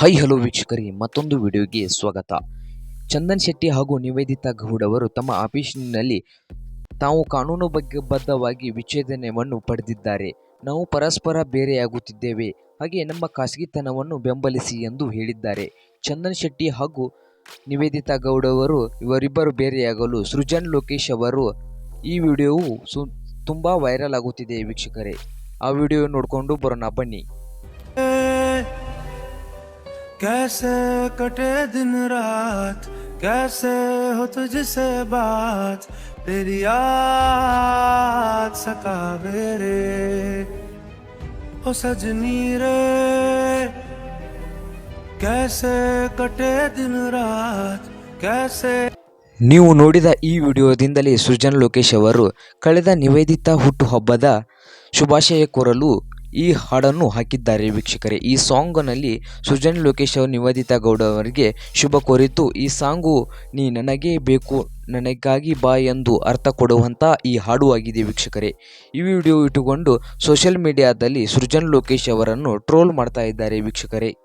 High hello ವೀಕ್ಷಕರಿ, ಮತ್ತೊಂದು ವಿಡಿಯೋಗೆ ಸ್ವಾಗತ. ಚಂದನ್ ಶೆಟ್ಟಿ ಹಾಗೂ ನಿವೇದಿತಾ ಗೌಡ್ ಅವರು ತಮ್ಮ ಆಫೀಸಿನಲ್ಲಿ ತಾವು ಕಾನೂನು ಬಗ್ಗೆ ಬದ್ಧವಾಗಿ ವಿಚ್ಛೇದನವನ್ನು ಪಡೆದಿದ್ದಾರೆ. ನಾವು ಪರಸ್ಪರ ಬೇರೆಯಾಗುತ್ತಿದ್ದೇವೆ. ಹಾಗೆ ನಮ್ಮ ಖಾಸಗಿತನವನ್ನು ಬೆಂಬಲಿಸಿ ಎಂದು ಹೇಳಿದ್ದಾರೆ. ಚಂದನ್ ಶೆಟ್ಟಿ ಹಾಗೂ ನಿವೇದಿತಾ ಗೌಡ್ ಅವರು ಇವರಿಬ್ಬರು ಬೇರೆಯಾಗಲು ಸೃಜನ್ ಲೋಕೇಶ್ ಅವರು ಈ ವಿಡಿಯೋವು ಸು, ತುಂಬ ವೈರಲ್ ಆಗುತ್ತಿದೆ ವೀಕ್ಷಕರೇ. ಆ ವಿಡಿಯೋ ನೋಡಿಕೊಂಡು ಬರೋಣ, ಬನ್ನಿ. कैसे कटे दिन रात कैसे हो तुझसे बात तेरी याद सतावे रे हो सजनी रे कैसे कटे दिन रात कैसे ನೀವು ನೋಡಿದ ಈ ವಿಡಿಯೋದಿಂದಲೇ ಸೃಜನ್ ಲೋಕೇಶ್ ಅವರು ಕಳೆದ ನಿವೇದಿತ ಹುಟ್ಟುಹಬ್ಬದ ಶುಭಾಶಯ ಕೋರಲು ಈ ಹಾಡನ್ನು ಹಾಕಿದ್ದಾರೆ ವೀಕ್ಷಕರೇ. ಈ ಸಾಂಗ್ನಲ್ಲಿ ಸೃಜನ್ ಲೋಕೇಶ್ ಅವರು, ನಿವೇದಿತಾ ಗೌಡ ಅವರಿಗೆ ಶುಭ ಕೋರಿತು. ಈ ಸಾಂಗು, ನೀ ನನಗೇ ಬೇಕು, ನನಗಾಗಿ ಬಾ ಎಂದು ಅರ್ಥ ಕೊಡುವಂಥ ಈ ಹಾಡು ಆಗಿದೆ ವೀಕ್ಷಕರೇ. ಈ ವಿಡಿಯೋ ಇಟ್ಟುಕೊಂಡು ಸೋಷಿಯಲ್ ಮೀಡಿಯಾದಲ್ಲಿ ಸೃಜನ್ ಲೋಕೇಶ್ ಅವರನ್ನು ಟ್ರೋಲ್ ಮಾಡ್ತಾ ಇದ್ದಾರೆ ವೀಕ್ಷಕರೇ.